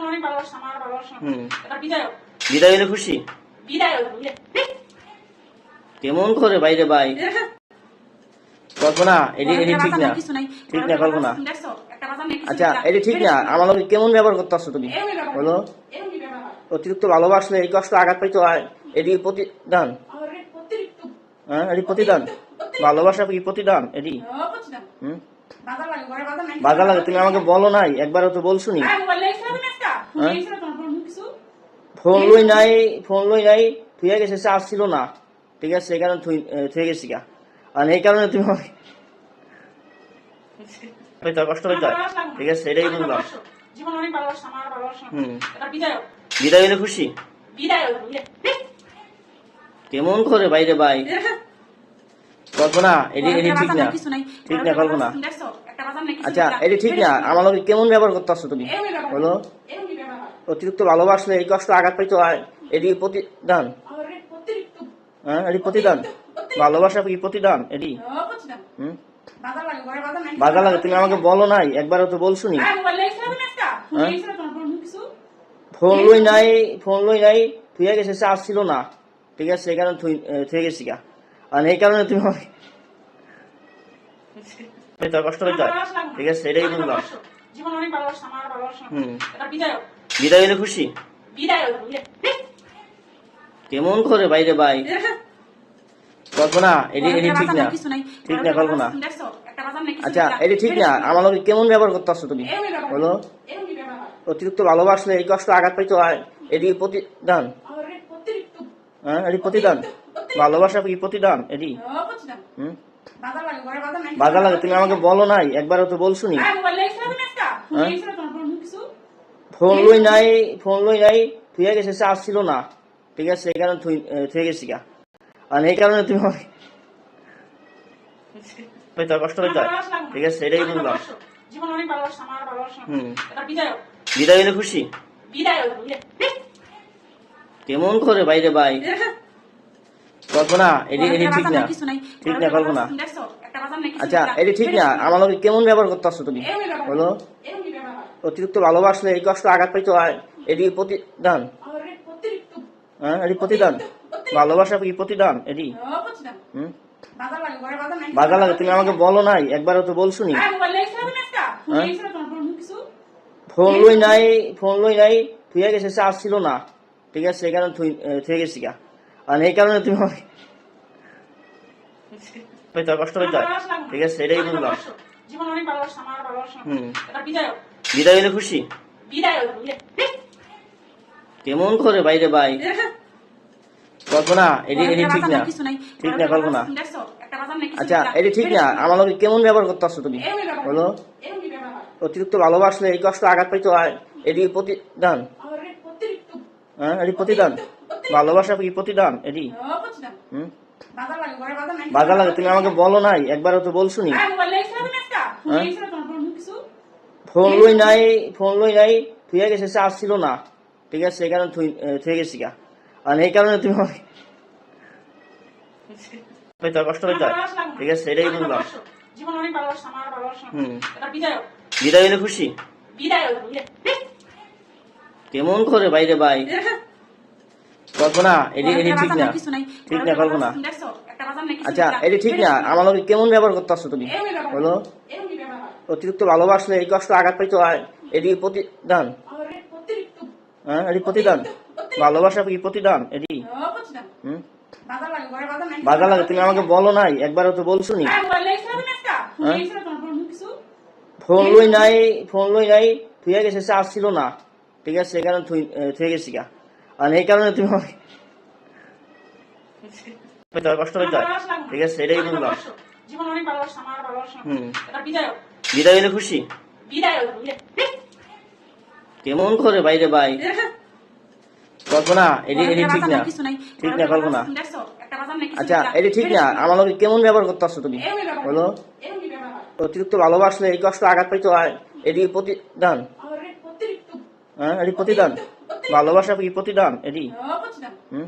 জীবন অনেক ভালোবাসা আমার ভালোবাসা। হুম। বিদায় বিদায় হলে খুশি? বিদায় কেমন করে বাইরে বাই? কল্পনা এটি এটি ঠিক না। ঠিক না কল্পনা। আচ্ছা। এটি ঠিক না। আমার লোকে কেমন ব্যবহার করতেছো তুমি? এরকমই বলো। হয়। অতিরিক্ত ভালোবাসলে এই কষ্ট আঘাত পাইতে হয়। এটি প্রতিদান। হ্যাঁ এটি প্রতিদান। ভালোবাসা কি প্রতিদান? এটি। হুম? বাজার লাগে, তুমি আমাকে বলো নাই। একবারও তো বলছো নি? ফোন হ্যাঁ? ফোন? লই নাই ফোন লই নাই থুয়ে গেছে চার্জ ছিল না। ঠিক আছে সেই কারণে থুয়ে গেছি গা। আর এই কারণে তুমি আমাকে কষ্ট হইতে। ঠিক আছে এটাই। এটা বিদায় হোক। হলে খুশি। কেমন করে বাইরে বাই? কল্পনা এটি এটি ঘরে ঠিক না। ঠিক না কল্পনা। আচ্ছা। এটি ঠিক না। আমার কেমন ব্যবহার করতে তুমি? বলো করে। এরকমই ব্যবহার হয়। অতিরিক্ত ভালোবাসলে এই কষ্ট আঘাত পাইতে হয় এটি প্রতিদান। হ্যাঁ এটি প্রতিদান। ভালোবাসা কি প্রতিদান এটি? না। হুম? বাজার লাগে, তুমি আমাকে বলো নাই একবারও তো বলছো নি। হ্যাঁ? ফোন লই নাই ফোন লই নাই থুয়ে গেছে চার্জ ছিল না। ঠিক আছে সেই কারণে থুয়ে গেছি গা। আর এই কারণে তুমি আমাকে কষ্ট হইতে হয়। ঠিক আছে আমার ভালোবাসা। হুম। বিদায়। হলে খুশি। কেমন করে বাইরে বাই? কল্পনা এটি এটি ঠিক না। ঠিক না কল্পনা। আচ্ছা। এটি ঠিক না। আমার লোকে কেমন ব্যবহার করতেছো তুমি? এরকমই বলো। অতিরিক্ত ভালোবাসলে এই কষ্ট আঘাত পাইতে হয়। এটি প্রতিদান। হ্যাঁ এটি প্রতিদান। ভালোবাসা কি প্রতিদান? এটি। হুম? লাগে তুমি আমাকে বলো নাই একবারও তো বলছো নি। হ্যাঁ, মোবাইল লেগেছিল তুমি আজকা? ফোন হ্যাঁ? লেগেছিল তোমার, ফোন কিছু? ফোন লই নাই ফোন লই নাই থুয়ে গেছে চার্জ ছিল না ঠিক আছে সেই কারণে থুয়ে গেছি গা। আর এই কারণে তুমি হয়তো কষ্ট হইতে। ঠিক আছে এটাই। এটা বিদায় হলে খুশি। কেমন করে বাইরে বাই কল্পনা এটি এটি ঠিক না। ঠিক না কল্পনা। আচ্ছা। এটি ঠিক না। আমার কেমন ব্যবহার করতেছো তুমি? বলো করে। এরকমই ব্যবহার হয়। অতিরিক্ত ভালোবাসলে এই কষ্ট আঘাত পাইতে হয় এটি প্রতিদান। হ্যাঁ এটি প্রতিদান। ভালোবাসা কি প্রতিদান এটি? হুম? বাজার লাগে, তুমি আমাকে বলো নাই একবারও তো বলছো নি। হ্যাঁ? ফোন লই নাই ফোন লই নাই থুয়ে গেছে চার্জ ছিল না। ঠিক আছে সেই কারণে থুয়ে গেছি গা। আর এই কারণে তুমি আমাকে কষ্ট হয়। ঠিক আছে এটাই ভালোবাসা। হুম। বিদায়। হলে খুশি। কেমন করে বাইরে বাই? কল্পনা এটি এটি ঠিক না। ঠিক না কল্পনা। আচ্ছা। এটি ঠিক না। আমার কেমন ব্যবহার করতেছো তুমি? এরকমই বলো। অতিরিক্ত ভালোবাসলে এই কষ্ট আঘাত পাইতে এটি প্রতিদান। হ্যাঁ এটি প্রতিদান। ভালোবাসা কি প্রতিদান এটি। হুম। বাজার লাগে তুমি আমাকে বলো নাই একবারও তো বলছো নি। হ্যাঁ, ফোন লই নাই ফোন লই নাই থুয়ে গেছে চার্জ ছিল না। ঠিক আছে সেই কারণে থুয়ে গেছি গা। আর এই কারণে তুমি আমাকে কষ্ট হইতে। ঠিক আছে এটাই। এটা বিদায় হলে খুশি? কেমন করে বাইরে ভাই? কল্পনা এটি এটি ঠিক না। ঠিক না কল্পনা। আচ্ছা। এটি ঠিক না। আমার কেমন ব্যবহার করতেছো তুমি? এরকমই বলো করে। এরকমই ব্যবহার হয়। অতিরিক্ত ভালোবাসলে এই কষ্ট আঘাত পাইতে হয় এটি প্রতিদান। হ্যাঁ এটি প্রতিদান। ভালোবাসা কি প্রতিদান? এটি। বাজার লাগে, তুমি আমাকে বলো নাই একবারও তো বলছো নি হ্যাঁ? ফোন লই নাই ফোন লই নাই থুয়ে গেছে চার্জ ছিল না। ঠিক আছে সেই কারণে থুয়ে গেছি গা। আর এই কারণে তুমি কষ্ট হইতে হয়। ঠিক আছে এটাই বুঝলাম জীবন অনেক ভালোবাসা আমার ভালোবাসা। হুম। এটা হোক। বিদায় হলে খুশি। কেমন করে বাইরে বাই কল্পনা এটি এটি ঠিক না। ঠিক না কল্পনা। আচ্ছা। এটি ঠিক না। আমার লোকে কেমন ব্যবহার করতেছো তুমি? বলো। অতিরিক্ত ভালোবাসলে এই কষ্ট আঘাত পাইতে এটি প্রতিদান। হ্যাঁ এটি প্রতিদান। ভালোবাসা কি প্রতিদান? এটি। হুম?